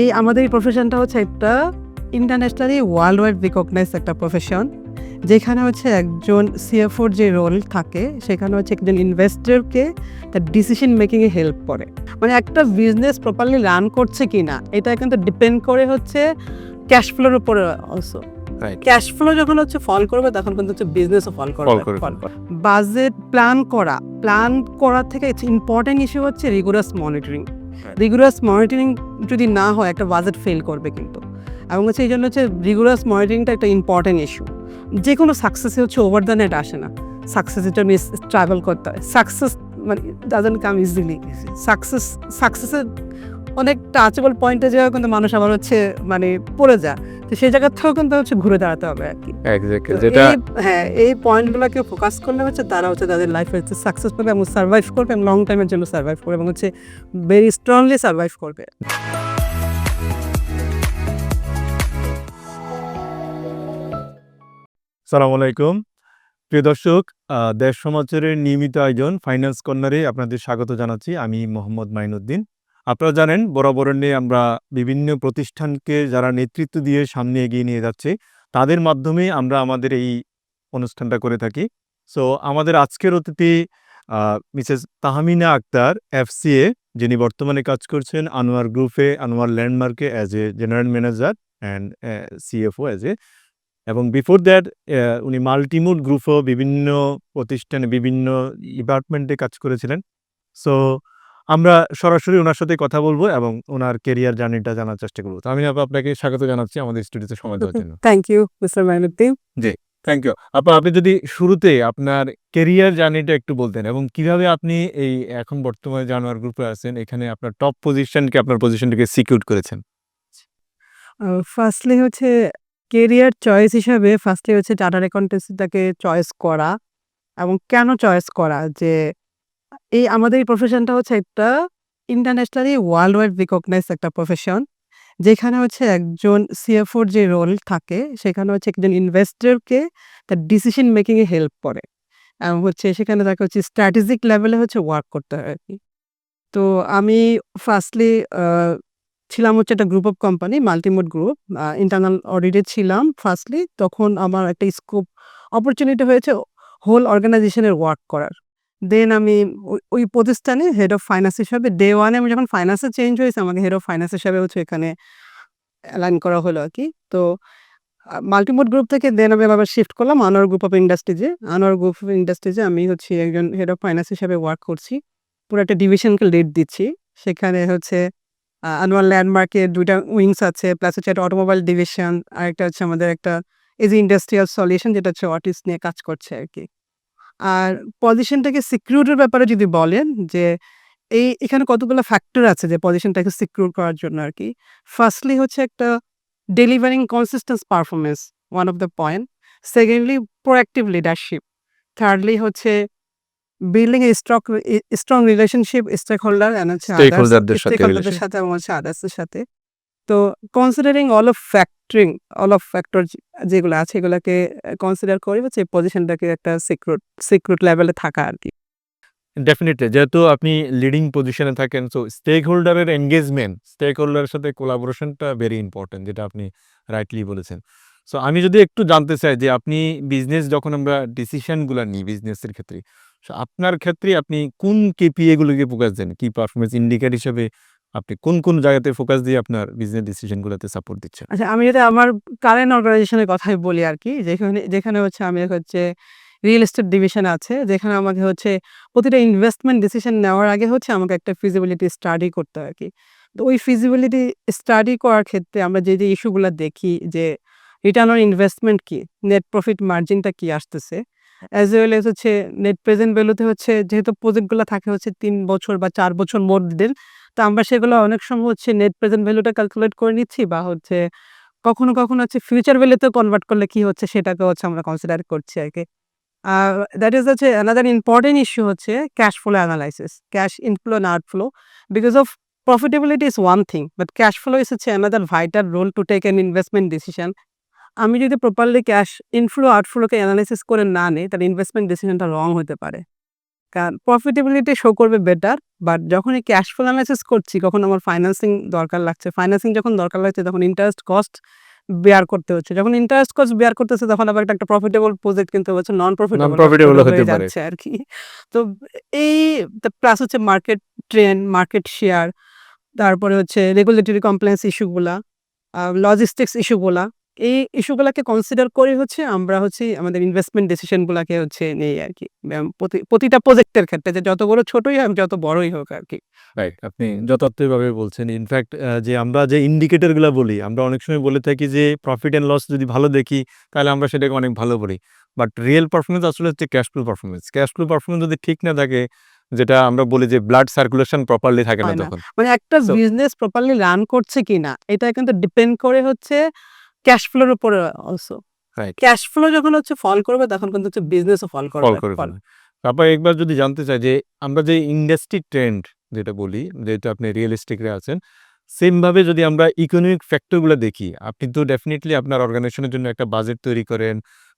এই আমাদের এই প্রফেশনটা হচ্ছে একটা ইন্টারন্যাশনালি ওয়ার্ল্ড ওয়াইড রিকগনাইজ একটা প্রফেশন যেখানে হচ্ছে একজন সিএফওর যে রোল থাকে সেখানে হচ্ছে একজন ইনভেস্টরকে তার ডিসিশন মেকিংয়ে হেল্প করে। মানে একটা বিজনেস প্রপারলি রান করছে কি না এটা কিন্তু ডিপেন্ড করে হচ্ছে ক্যাশ ফ্লোর উপরে অলসো ক্যাশ ফ্লো যখন হচ্ছে ফল করবে তখন কিন্তু হচ্ছে বিজনেসও ফল করবে। বাজেট প্ল্যান করা প্ল্যান করার থেকে ইম্পর্টেন্ট ইস্যু হচ্ছে রিগুলাস মনিটরিং রিগুলাস মনিটরিং যদি না হয় একটা বাজেট ফেল করবে কিন্তু। এবং হচ্ছে এই জন্য হচ্ছে রিগুলাস মনিটরিংটা একটা ইম্পর্টেন্ট ইস্যু যে কোনো সাকসেসে হচ্ছে ওভার দ্য নেট আসে না। সাকসেস এটা মিস ট্রাভেল করতে হয়। সাকসেস মানে ডাজেন্ট কাম ইজিলি সাকসেস সাকসেসের অনেক টাচেবল পয়েন্টে যাওয়া কিন্তু মানুষ আবার হচ্ছে মানে পড়ে যায়। তো সেই জায়গা থেকেও কিন্তু হচ্ছে ঘুরে দাঁড়াতে হবে আর কি। এক্স্যাক্টলি যেটা হ্যাঁ এই পয়েন্টগুলোকে ফোকাস করলে হচ্ছে তারা হচ্ছে তাদের লাইফে হচ্ছে সাকসেস পাবে এবং সার্ভাইভ করবে এবং লং টাইমের জন্য সার্ভাইভ করবে এবং হচ্ছে ভেরি স্ট্রংলি সার্ভাইভ করবে। সালাম আলাইকুম। প্রিয় দর্শক আহ, দেশ সমাচারের নিয়মিত আয়োজন ফাইন্যান্স কর্নারে আপনাদের স্বাগত জানাচ্ছি। আমি মোহাম্মদ মাইনুদ্দিন। আপনারা জানেন বরাবর নিয়ে আমরা বিভিন্ন প্রতিষ্ঠানকে যারা নেতৃত্ব দিয়ে সামনে এগিয়ে নিয়ে যাচ্ছে, তাদের মাধ্যমে আমরা আমাদের এই অনুষ্ঠানটা করে থাকি। সো আমাদের আজকের অতিথি মিসেস তাহমিনা আক্তার, এফসিএ, যিনি বর্তমানে কাজ করছেন আনোয়ার গ্রুপে, Anwar ল্যান্ডমার্কে as a general manager and CFO as a এবং বিফোর দ্যাট উনি মাল্টিমুড গ্রুপও বিভিন্ন প্রতিষ্ঠানে বিভিন্ন ডিপার্টমেন্টে কাজ করেছিলেন। সো আমরা সরাসরি ওনার সাথে কথা বলব এবং ওনার কেরিয়ার জার্নিটা জানার চেষ্টা করব। তো আমি আপা আপনাকে স্বাগত জানাচ্ছি আমাদের স্টুডিওতে সময় দেওয়ার জন্য। Thank you mister Mainuddin ji thank you আপা আপনি যদি শুরুতে আপনার কেরিয়ার জার্নিটা একটু বলতেন এবং কীভাবে আপনি এই এখন বর্তমানে জানোয়ার গ্রুপে আছেন এখানে আপনার টপ পজিশনকে আপনার পজিশনটাকে সিকিউর করেছেন? ফার্স্টলি হচ্ছে কেরিয়ার চয়েস হিসাবে ফার্স্টলি হচ্ছে চার্টার অ্যাকাউন্টেন্সিটাকে চয়েস করা এবং কেন চয়েস করা? যে এই আমাদের এই প্রফেশনটা হচ্ছে একটা ইন্টারন্যাশনালি ওয়ার্ল্ড ওয়াইড রিকগনাইজ একটা প্রফেশন যেখানে হচ্ছে একজন সিএফওর যে রোল থাকে, সেখানে হচ্ছে একজন ইনভেস্টরকে তার ডিসিশন মেকিংয়ে হেল্প করে। হচ্ছে সেখানে তাকে হচ্ছে স্ট্র্যাটেজিক লেভেলে হচ্ছে ওয়ার্ক করতে হয় আর কি তো আমি ফার্স্টলি ছিলাম হচ্ছে একটা group of company multimode group internal অডিটে ছিলাম ফার্স্টলি তখন আমার একটা স্কোপ অপরচুনিটি হয়েছে হোল অর্গানাইজেশনের ওয়ার্ক করার। দেন আমি ওই- প্রতিষ্ঠানে হেড অফ ফাইন্যান্স হিসাবে ডে ওয়ানে আমি যখন ফাইন্যান্সে চেঞ্জ হয়েছে, আমাকে হেড অফ ফাইন্যান্স হিসাবে হচ্ছে এখানে অ্যালাইন করা হলো আর কি। তো মাল্টিমোড গ্রুপ থেকে দেন আমি আবার শিফট করলাম আনোয়ার গ্রুপ অফ ইন্ডাস্ট্রিজে আনোয়ার গ্রুপ অফ ইন্ডাস্ট্রিজে আমি হচ্ছে একজন হেড অফ ফাইন্যান্স হিসাবে ওয়ার্ক করছি। পুরো একটা ডিভিশনকে লিড দিচ্ছি। সেখানে হচ্ছে আনোয়ার ল্যান্ডমার্কে দুইটা উইংস আছে প্লাস হচ্ছে একটা অটোমোবাইল ডিভিশন আর একটা হচ্ছে আমাদের একটা এজ ইন্ডাস্ট্রিয়াল সলিউশন যেটা হচ্ছে অটিস্ট নিয়ে কাজ করছে আর কি। আর পজিশনটাকে সিকিউরিটির ব্যাপারে যদি বলেন যে এই এখানে কতগুলো ফ্যাক্টর আছে যে পজিশনটাকে সিকিউর করার জন্য আর কি ফার্স্টলি হচ্ছে একটা delivering consistence performance one of the point. Secondly proactive leadership. Thirdly হচ্ছে building a struck strong relationship stakeholder সাথে এবং হচ্ছে আদার্সের সাথে। তো considering all of factoring all of factor যেগুলো আছে এগুলোকে কনসিডার করে হচ্ছে পজিশনটাকে একটা সিকিউর সিকিউর লেভেলে থাকা আর কি। ডেফিনেটলি যেহেতু আপনি লিডিং পজিশনে থাকেন সো স্টেক হোল্ডারের এঙ্গেজমেন্ট স্টেক হোল্ডারের সাথে কোলাবোরেশনটা ভেরি ইম্পর্টেন্ট যেটা আপনি রাইটলি বলেছেন। সো আমি যদি একটু জানতে চাই যে আপনি বিজনেস যখন আমরা ডিসিশনগুলো নিই বিজনেসের ক্ষেত্রে সো আপনার ক্ষেত্রে আপনি কোন কেপিএ গুলোকে ফোকাস দেন? কি পারফরমেন্স ইন্ডিকেটর হিসেবে আপনি কোন কোন জায়গাতে ফোকাস দিয়ে আপনার বিজনেস ডিসিশনগুলোতে সাপোর্ট দিচ্ছেন? আচ্ছা আমি যদি আমার কারেন্ট অর্গানাইজেশনের কথাই বলি আর কি যেখানে যেখানে হচ্ছে আমি হচ্ছে রিয়েল এস্টেট ডিভিশন আছে, যেখানে আমাকে হচ্ছে প্রতিটা ইনভেস্টমেন্ট ডিসিশন নেওয়ার আগে হচ্ছে আমাকে একটা ফিজিবিলিটি স্টাডি করতে হয় আর কি তো ওই ফিজিবিলিটি স্টাডি করার ক্ষেত্রে আমরা যে যে ইস্যুগুলো দেখি যে রিটার্ন অন ইনভেস্টমেন্ট কি নেট প্রফিট মার্জিনটা কি আসতেছে অ্যাজ ওয়েল এস হচ্ছে নেট প্রেজেন্ট ভ্যালুতে হচ্ছে যেহেতু প্রজেক্টগুলো থাকে হচ্ছে তিন বছর বা চার বছর মোট দিন তো আমরা সেগুলো অনেক সময় হচ্ছে নেট প্রেজেন্ট ভ্যালুটা ক্যালকুলেট করে নিচ্ছি বা হচ্ছে কখনো কখনো হচ্ছে ফিউচার ভ্যালুতে কনভার্ট করলে কি হচ্ছে সেটাকে হচ্ছে আমরা কনসিডার করছি আর কি। দ্যাট ইজ হচ্ছে অ্যানাদার ইম্পর্টেন্ট ইস্যু হচ্ছে cash flow analysis cash inflow and outflow because of profitability is one thing but cash flow is হচ্ছে another vital role to take an investment decision আমি যদি properly cash inflow আউটফ্লোকে analysis করে না নিই, তাহলে investment ডিসিশনটা রং হতে পারে। কারণ প্রফিটেবিলিটি শো করবে বেটার বাট যখন এই ক্যাশ ফ্লো অ্যানালাইসিস করছি কখন আমার ফাইন্যান্সিং দরকার লাগছে। ফাইন্যান্সিং যখন দরকার লাগছে তখন ইন্টারেস্ট কস্ট বেয়ার করতে হচ্ছে। যখন ইন্টারেস্ট কস্ট বেয়ার করতেছে তখন আবার একটা প্রফিটেবল প্রজেক্ট কিন্তু হচ্ছে নন প্রফিটেবল পারে। যাচ্ছে আর কি। তো এই প্লাস হচ্ছে মার্কেট ট্রেন্ড মার্কেট শেয়ার তারপরে হচ্ছে রেগুলেটরি কমপ্লেন্স ইস্যুগুলা লজিস্টিক্স ইস্যুগুলা এই ইস্যুগুলাকে কনসিডার করে হচ্ছে আমরা হচ্ছে আমাদের ইনভেস্টমেন্ট ডিসিশনগুলাকে হচ্ছে নেই আর কি প্রতিটা প্রজেক্টের ক্ষেত্রে যে যত বড় ছোটই হোক যত বড়ই হোক আর কি রাইট আপনি যথার্থভাবে বলছেন। ইনফ্যাক্ট যে আমরা যে ইন্ডিকেটরগুলো বলি আমরা অনেক সময় বলে থাকি যে প্রফিট অ্যান্ড লস যদি ভালো দেখি তাহলে আমরা সেটাকে অনেক ভালো বলি। বাট রিয়েল পারফরমেন্স আসলে হচ্ছে cash flow performance cash flow performance যদি ঠিক না থাকে যেটা আমরা বলি যে ব্লাড সার্কুলেশন প্রপারলি থাকে না তখন। মানে একটা বিজনেস প্রপারলি রান করছে কিনা এটা কিন্তু ডিপেন্ড করে হচ্ছে ক্যাশ ফ্লোর উপরে অলসো ক্যাশ ফ্লো যখন হচ্ছে ফল করবে তখন কিন্তু হচ্ছে বিজনেসও ফল করবে ফল করে ফেলে। তারপর একবার যদি জানতে চাই যে আমরা যে ইন্ডাস্ট্রি ট্রেন্ড যেটা বলি যেহেতু আপনি রিয়েলিস্টিকরে আছেন সেম ভাবে যদি আমরা ইকোনমিক ফ্যাক্টরগুলো দেখি আপনি তো ডেফিনেটলি আপনার অর্গানাইজেশনের জন্য একটা বাজেট তৈরি করেন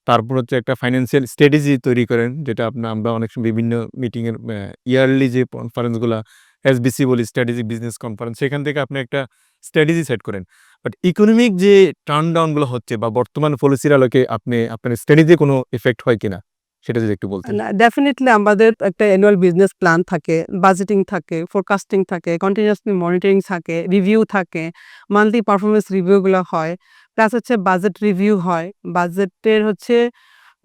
তারপর হচ্ছে একটা ফাইন্যান্সিয়াল স্ট্র্যাটেজি তৈরি করেন যেটা আপনার আমরা অনেক সময় বিভিন্ন মিটিংয়ের ইয়ারলি যে কনফারেন্সগুলো এসবিসি বলি স্ট্র্যাটেজিক বিজনেস কনফারেন্স সেখান থেকে আপনি একটা স্ট্র্যাটেজি সেট করেন। বাট ইকোনমিক যে টার্ন ডাউনগুলো হচ্ছে বা বর্তমান পলিসির আলোকে আপনি, আপনার স্ট্র্যাটেজি কোনো এফেক্ট হয় কিনা, সেটা যদি একটু বলতেন। ডেফিনেটলি আমাদের একটা অ্যানুয়াল বিজনেস প্ল্যান থাকে বাজেটিং থাকে ফোরকাস্টিং থাকে কন্টিনিউয়াসলি মনিটরিং থাকে রিভিউ থাকে মান্থলি পারফরমেন্স রিভিউগুলো হয় প্লাস হচ্ছে বাজেট রিভিউ হয়। বাজেটের হচ্ছে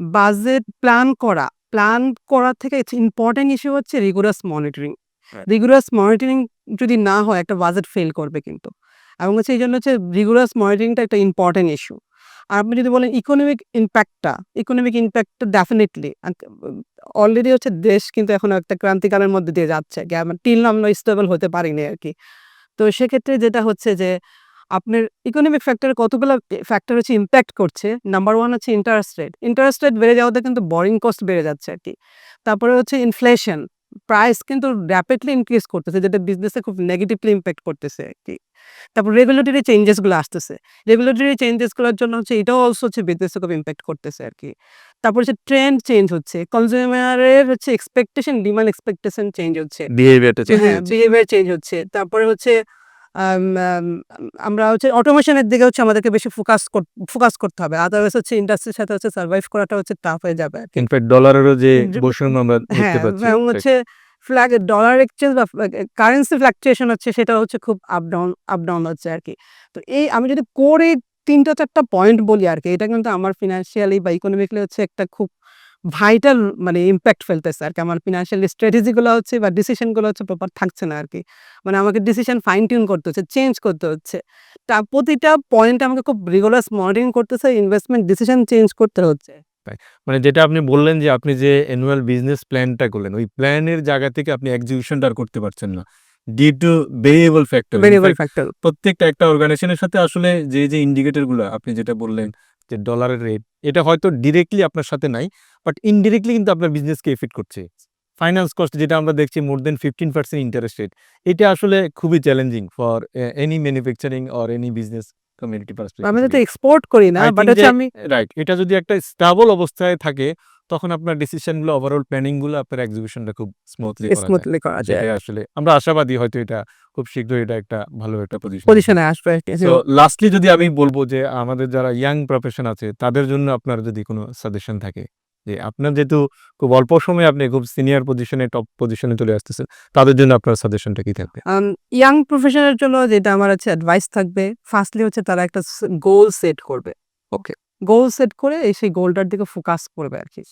বাজেট প্ল্যান করা প্ল্যান করার থেকে ইম্পর্টেন্ট ইস্যু হচ্ছে রিগুলাস মনিটরিং. রিগুলাস মনিটরিং যদি না হয়, একটা বাজেট ফেল করবে কিন্তু। এবং হচ্ছে এই জন্য হচ্ছে রিগুলাস মনিটরিংটা একটা ইম্পর্টেন্ট ইস্যু আর আপনি যদি বলেন ইকোনমিক ইম্প্যাক্টটা ইকোনমিক ইম্প্যাক্টটা ডেফিনেটলি অলরেডি হচ্ছে দেশ কিন্তু এখন একটা ক্রান্তিকালের মধ্যে দিয়ে যাচ্ছে। টিল আমরা স্টেবল হতে পারিনি আর কি। তো সেক্ষেত্রে যেটা হচ্ছে যে, আপনার ইকোনমিক ফ্যাক্টর কতগুলো ফ্যাক্টর হচ্ছে ইম্প্যাক্ট করছে? নাম্বার ওয়ান হচ্ছে ইন্টারেস্ট রেট ইন্টারেস্ট রেট বেড়ে যাওয়াতে কিন্তু বরিং কস্ট বেড়ে যাচ্ছে আর কি। তারপরে হচ্ছে ইনফ্লেশন প্রাইস কিন্তু র্যাপিডলি ইনক্রিজ করতেছে যেটা বিজনেসে খুব নেগেটিভলি ইম্প্যাক্ট করতেছে আর কি তারপর রেগুলেটরি চেঞ্জেসগুলো আসতেছে। রেগুলেটরি চেঞ্জেসগুলোর জন্য হচ্ছে এটাও অলসো হচ্ছে বিজনেসে খুব ইম্প্যাক্ট করতেছে আর কি তারপর হচ্ছে ট্রেন্ড চেঞ্জ হচ্ছে কনজিউমারের হচ্ছে এক্সপেকটেশন ডিমান্ড এক্সপেকটেশন চেঞ্জ হচ্ছে। বিহেভিয়ারটা হ্যাঁ বিহেভিয়ার চেঞ্জ হচ্ছে। তারপরে হচ্ছে আমরা হচ্ছে অটোমেশনের দিকে হচ্ছে আমাদেরকে বেশি ফোকাস ফোকাস করতে হবে। আদারওয়াইজ হচ্ছে ইন্ডাস্ট্রির সাথে হচ্ছে সার্ভাইভ করাটা হচ্ছে টাফ হয়ে যাবে ইনফ্যাক্ট ডলারেরও যে বৈষম্য আমরা হ্যাঁ দেখতে পাচ্ছি এবং হচ্ছে ফ্ল্যাগ ডলার এক্সচেঞ্জ বা কারেন্সি ফ্ল্যাকচুয়েশন হচ্ছে সেটা হচ্ছে খুব আপ ডাউন আপ ডাউন হচ্ছে আর কি তো এই আমি যদি করে তিনটা চারটা পয়েন্ট বলি আর কি এটা কিন্তু আমার ফিনান্সিয়ালি বা ইকোনমিক্যালি হচ্ছে একটা খুব ভাইটাল মানে ইম্প্যাক্ট ফেলতেছে আর কি। আমার ফিনান্সিয়াল স্ট্র্যাটেজিগুলো হচ্ছে বা ডিসিশনগুলো হচ্ছে প্রপার থাকছে না আর কি। মানে আমাকে ডিসিশন ফাইন টিউন করতে হচ্ছে চেঞ্জ করতে হচ্ছে। তা প্রতিটা পয়েন্ট আমাকে খুব রিগুলার মনিটরিং করতেছে ইনভেস্টমেন্ট ডিসিশন চেঞ্জ করতে হচ্ছে। মানে যেটা আপনি বললেন যে আপনি যে অ্যানুয়াল বিজনেস প্ল্যানটা করলেন ওই প্ল্যানের জায়গা থেকে আপনি এক্সিকিউশনটা আর করতে পারছেন না। Due to variable factor variable factor প্রত্যেকটা একটা অর্গানাইজেশনের সাথে আসলে যে যে ইন্ডিকেটরগুলো আপনি যেটা বললেন যে ডলারের রেট এটা হয়তো ডিরেক্টলি আপনার সাথে নাই বাট ইনডিরেক্টলি কিন্তু আপনার বিজনেসকে এফেক্ট করছে। ফাইন্যান্স কস্ট যেটা আমরা দেখছি more then fifteen percent interest rate এটা আসলে খুবই challenging for any manufacturing or any business community আমি তো এক্সপোর্ট করি না বাট আমি রাইট এটা যদি একটা স্টাবল অবস্থায় থাকে তখন আপনার ডিসিশনগুলো ওভারঅল প্ল্যানিংগুলো আপনার এক্সিকিউশনটা খুব স্মুথলি স্মুথলি করা যায়। আসলে আমরা আশাবাদী হয়তো এটা খুব শীঘ্রই এটা একটা ভালো একটা পজিশন পজিশনে আসবে। তো লাস্টলি যদি আমি বলব যে আমাদের যারা ইয়াং প্রফেশন আছে তাদের জন্য আপনার যদি কোনো সাজেশন থাকে যে আপনার যেহেতু খুব অল্প সময়ে আপনি খুব সিনিয়র পজিশনে টপ পজিশনে চলে আসতেছেন তাদের জন্য আপনার সাজেশনটা কি থাকবে? ইয়াং প্রফেশনের জন্য যেটা আমার হচ্ছে অ্যাডভাইস থাকবে ফার্স্টলি হচ্ছে তারা একটা গোল সেট করবে। Okay. গোল সেট করে এই সেই গোলটার দিকে ফোকাস করবে আর কি।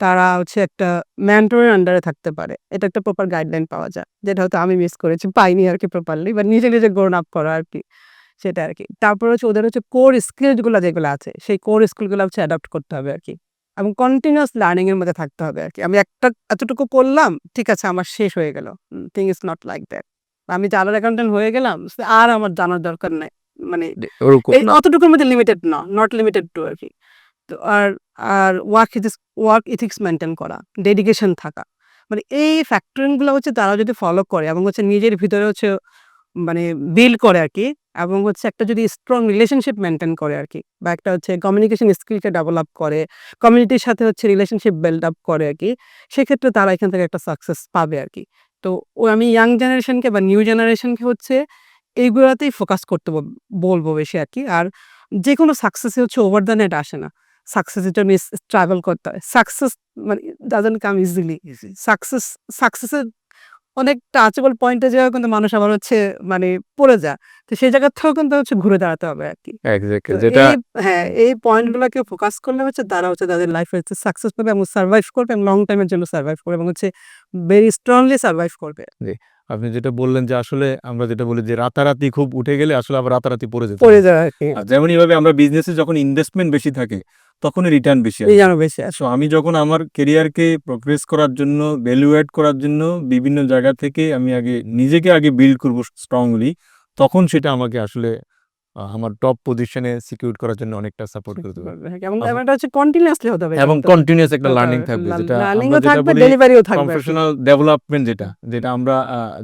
তারা হচ্ছে একটা ম্যান্টরের আন্ডারে থাকতে পারে। এটা একটা প্রপার গাইডলাইন পাওয়া যায়। যেটা হয়তো আমি মিস করেছি, পাইনি আর কি প্রপারলি বা নিজে নিজে গ্রোন আপ করা আর কি, সেটা আর কি। তারপর হচ্ছে ওদের হচ্ছে কোর স্কিলগুলো যেগুলো আছে, সেই কোর স্কিলগুলো হচ্ছে অ্যাডাপ্ট করতে হবে আর কি। এবং কন্টিনিউয়াস লার্নিংয়ের মধ্যে থাকতে হবে আর কি। আমি একটা, এতটুকু করলাম, ঠিক আছে, আমার শেষ হয়ে গেল। Thing is not like that আমি চার্টার অ্যাকাউন্টেন্ট হয়ে গেলাম, আর আমার জানার দরকার নাই। মানে অতটুকুর মধ্যে লিমিটেড না নট লিমিটেড টু আর কি তো আর আর work ethics work ethics maintain করা ডেডিকেশন থাকা মানে এই ফ্যাক্টরিংগুলো হচ্ছে তারা যদি ফলো করে এবং হচ্ছে নিজের ভিতরে হচ্ছে মানে বিল্ড করে আরকি এবং হচ্ছে একটা যদি স্ট্রং রিলেশনশিপ মেইনটেইন করে আরকি বা একটা হচ্ছে কমিউনিকেশন স্কিলকে ডেভেলপ করে, কমিউনিটির সাথে হচ্ছে রিলেশনশিপ বিল্ড আপ করে আরকি। সেক্ষেত্রে তারা এখান থেকে একটা সাকসেস পাবে আরকি। তো ও আমি ইয়াং জেনারেশনকে বা নিউ জেনারেশনকে হচ্ছে এইগুলাতেই ফোকাস করতে বলব বেশি আরকি। আর যেকোনো সাকসেসই হচ্ছে ওভার দ্য নেট আসে না। সাকসেসের জন্য স স্ট্রাগল করতে হয়। সাকসেস মানে ডাজন্ট কাম ইজিলি। সাকসেস সাকসেসের অনেক টাচেবল পয়েন্টে যেয়েও কিন্তু মানুষ আবার হচ্ছে মানে পড়ে যায়। তো সেই জায়গা থেকেও কিন্তু হচ্ছে ঘুরে দাঁড়াতে হবে আরকি। এক্সাক্টলি তো যেটা হ্যাঁ, এই পয়েন্টগুলাকে ফোকাস করলে হচ্ছে তারা হচ্ছে তাদের লাইফে হচ্ছে সাকসেস পাবে এবং সার্ভাইভ করবে এবং লং টাইম এর জন্য সার্ভাইভ করবে এবং হচ্ছে ভেরি স্ট্রংলি সার্ভাইভ করবে। আপনি যেটা বললেন যে আসলে আমরা যেটা বলি যে রাতারাতি খুব উঠে গেলে আসলে আবার রাতারাতি পড়ে যেতে পড়ে যায় যেমন এইভাবে আমরা বিজনেসে যখন ইনভেস্টমেন্ট বেশি থাকে তখন রিটার্ন বেশি রিটার্ন বেশি আসে। সো আমি যখন আমার কেরিয়ারকে প্রগ্রেস করার জন্য, ভ্যালু অ্যাড করার জন্য বিভিন্ন জায়গা থেকে আমি আগে নিজেকে আগে বিল্ড করব স্ট্রংলি তখন সেটা আমাকে আসলে আমার টপ পজিশনে সিকিউর করার জন্য অনেকটা সাপোর্ট করতে পারবে। এবং এটা হচ্ছে কন্টিনিউয়াসলি হতে হবে। এবং কন্টিনিউয়াস একটা লার্নিং থাকবে যেটা লার্নিং আমরা ও যেটা থাকবে, ডেলিভারিও থাকবে প্রফেশনাল ডেভেলপমেন্ট যেটা, যেটা আমরা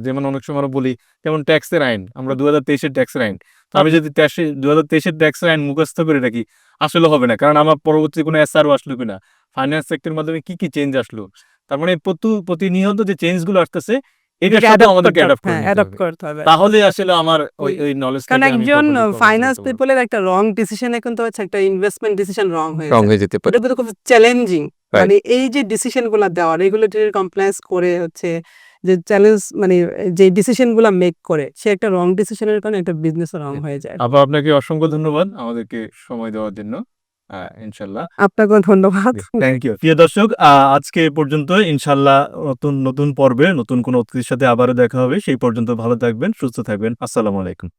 যেমন অনেক সময় আমরা বলি যেমন ট্যাক্সের আইন। আমরা ২০২৩ এর ট্যাক্সের আইন। তো আমি যদি ট্যাক্সে ২০২৩ এর ট্যাক্সের আইন মুখস্থ করে রাখি আসলে হবে না। কারণ আমার পরবর্তী কোনো এসআরও আসলো কিনা, ফাইন্যান্স সেক্টরের মাধ্যমে কি, কি চেঞ্জ আসলো। তার মানে প্রতু প্রতিনিয়ত যে চেঞ্জগুলো আসতেছে এটার এটাকে আমাদেরকে করতে হবে। অ্যাডপ্ট করে হ্যাঁ, নিতে অ্যাডপ্ট হবে। করতে হবে। তাহলে আসলে আমার ওই ওই কারণ একজন প্রপারলি প্রপারলি ফাইন্যান্স করতে পারব। পিপল এর একটা রং ডিসিশন কিন্তু হচ্ছে একটা ইনভেস্টমেন্ট ডিসিশন রং হয়ে রং হয়ে যেতে পারে। এটা খুব চ্যালেঞ্জিং। মানে এই যে ডিসিশনগুলা দেওয়া রেগুলেটরি কমপ্লায়েন্স করে হচ্ছে যে চ্যালেঞ্জ মানে যে ডিসিশনগুলা মেক করে সে একটা রং ডিসিশন এর কারণে একটা বিজনেস রং হয়ে যায়। আপা আপনাকে অসংখ্য ধন্যবাদ আমাদেরকে সময় দেওয়ার জন্য। আ ইনশাআল্লাহ। আপনাকেও ধন্যবাদ। Thank you. প্রিয় দর্শক আজকে এ পর্যন্ত ইনশাল্লাহ নতুন, নতুন পর্বে নতুন কোনো অতিথির সাথে আবারও দেখা হবে। সেই পর্যন্ত ভালো থাকবেন, সুস্থ থাকবেন। আসসালামু আলাইকুম।